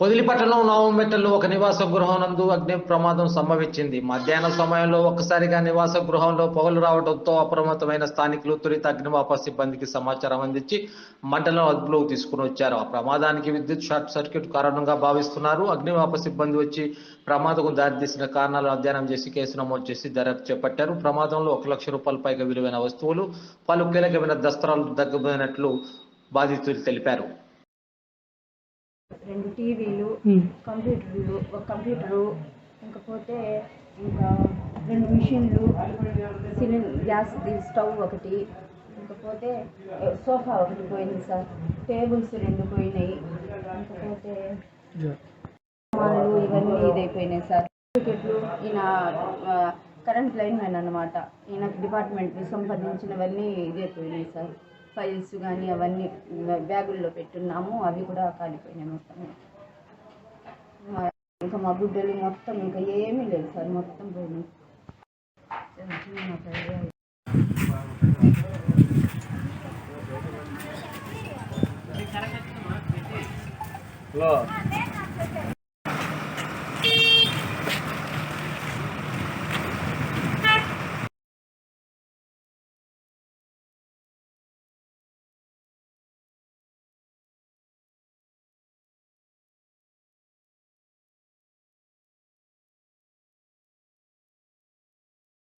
పొదిలిపట్టణం నవమెట్టలో ఒక నివాస గృహం నందు అగ్ని ప్రమాదం సంభవించింది. మధ్యాహ్న సమయంలో ఒక్కసారిగా నివాస గృహంలో పొగలు రావడంతో అప్రమత్తమైన స్థానికులు త్వరిత అగ్నిమాపక సిబ్బందికి సమాచారం అందించి మంటలను అదుపులోకి తీసుకుని వచ్చారు. ఆ ప్రమాదానికి విద్యుత్ షార్ట్ సర్క్యూట్ కారణంగా భావిస్తున్నారు. అగ్నిమాపక సిబ్బంది వచ్చి ప్రమాదకు దారితీసిన కారణాలు అధ్యయనం చేసి కేసు నమోదు చేసి దర్యాప్తు చేపట్టారు. ప్రమాదంలో ఒక లక్ష రూపాయల పైగా విలువైన వస్తువులు పలు కీలకమైన దస్త్రాలు దగ్గబోయినట్లు బాధితులు తెలిపారు. రెండు టీవీలు కంప్యూటర్లు ఒక కంప్యూటరు ఇంకపోతే ఇంకా రెండు మిషన్లు సిలిండర్ గ్యాస్ స్టవ్ ఒకటి ఇంకపోతే సోఫా ఒకటి పోయింది సార్. టేబుల్స్ రెండు పోయినాయి. ఇంకపోతే సామాన్లు ఇవన్నీ ఇదైపోయినాయి సార్. సర్టిఫికెట్లు ఈయన కరెంట్ లైన్ మ్యాన్ అనమాట ఈయనకు డిపార్ట్మెంట్ సంపాదించినవన్నీ ఇదైపోయినాయి సార్. ఫైల్స్ కానీ అవన్నీ బ్యాగుల్లో పెట్టున్నాము. అవి కూడా కాలిపోయినాయి మొత్తం ఇంకా మా గుడ్డలు మొత్తం ఇంకా ఏమీ లేదు సార్. మొత్తం పోయినాయి హలో.